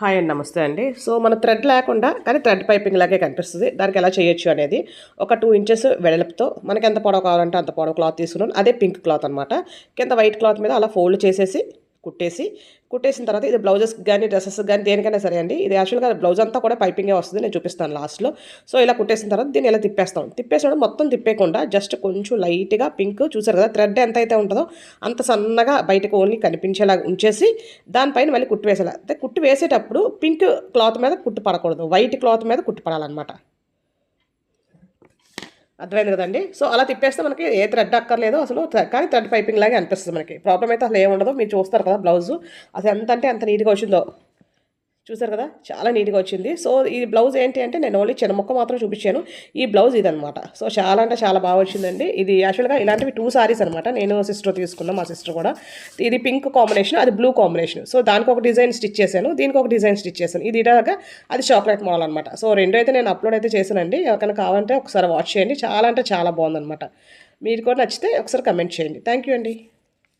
Hi అండి నమస్తే అండి. సో మన థ్రెడ్ లేకుండా కానీ థ్రెడ్ పైపింగ్ లాగే కనిపిస్తుంది. దానికి ఎలా చేయొచ్చు అనేది ఒక టూ ఇంచెస్ వెడల్పుతో మనకి ఎంత పొడవు కావాలంటే అంత పొడవు క్లాత్ తీసుకున్నాను అదే పింక్ క్లాత్ అనమాట కింద వైట్ క్లాత్ మీద అలా ఫోల్డ్ చేసేసి కుట్టేసి కుట్టేసిన తర్వాత ఇది బ్లౌజెస్ కానీ డ్రెస్సెస్ కానీ దేనికైనా సరే అండి. ఇది యాక్చువల్గా బ్లౌజ్ అంతా కూడా పైపింగే వస్తుంది నేను చూపిస్తాను లాస్ట్లో. సో ఇలా కుట్టేసిన తర్వాత దీన్ని ఇలా తిప్పేస్తాం. తిప్పేసినప్పుడు మొత్తం తిప్పేయకుండా జస్ట్ కొంచెం లైట్గా పింక్ చూసారు కదా థ్రెడ్ ఎంత అయితే ఉంటుందో అంత సన్నగా బయటకు ఓన్లీ కనిపించేలా ఉంచేసి దానిపైన మళ్ళీ కుట్టు వేసేలా. అయితే కుట్టు వేసేటప్పుడు పింక్ క్లాత్ మీద కుట్టు పడకూడదు. వైట్ క్లాత్ మీద కుట్టు పడాలన్నమాట. అర్థమైంది కదండి? సో అలా తిప్పేస్తే మనకి ఏ థ్రెడ్ అక్కర్లేదు అసలు. కానీ థ్రెడ్ పైపింగ్ లాగే అనిపిస్తుంది మనకి. ప్రాబ్లం అయితే అసలు ఏముండదు. మీరు చూస్తారు కదా బ్లౌజ్. అసలు ఎంత అంటే ఎంత నీట్గా వచ్చిందో. చూసారు కదా? చాలా నీట్గా వచ్చింది. సో ఈ బ్లౌజ్ ఏంటి అంటే నేను ఓన్లీ చిన్న ముక్క మాత్రం చూపించాను. ఈ బ్లౌజ్ ఇదనమాట సో చాలా అంటే చాలా బాగా వచ్చిందండి. ఇది యాక్చువల్గా ఇలాంటివి టూ సారీస్ అనమాట నేను సిస్టర్ తీసుకున్నా మా సిస్టర్ కూడా. ఇది పింక్ కాంబినేషన్ అది బ్లూ కాంబినేషన్ సో దానికి ఒక డిజైన్ స్టిచ్ చేశాను. దీనికి ఒక డిజైన్ స్టిచ్ చేశాను. ఇది ఇలాగా అది చాక్లెట్ మోడల్ అనమాట సో రెండు అయితే నేను అప్లోడ్ అయితే చేశానండి. ఎవరికైనా కావాలంటే ఒకసారి వాచ్ చేయండి. చాలా అంటే చాలా బాగుందనమాట మీరు కూడా నచ్చితే ఒకసారి కమెంట్ చేయండి. థ్యాంక్ యూ అండి.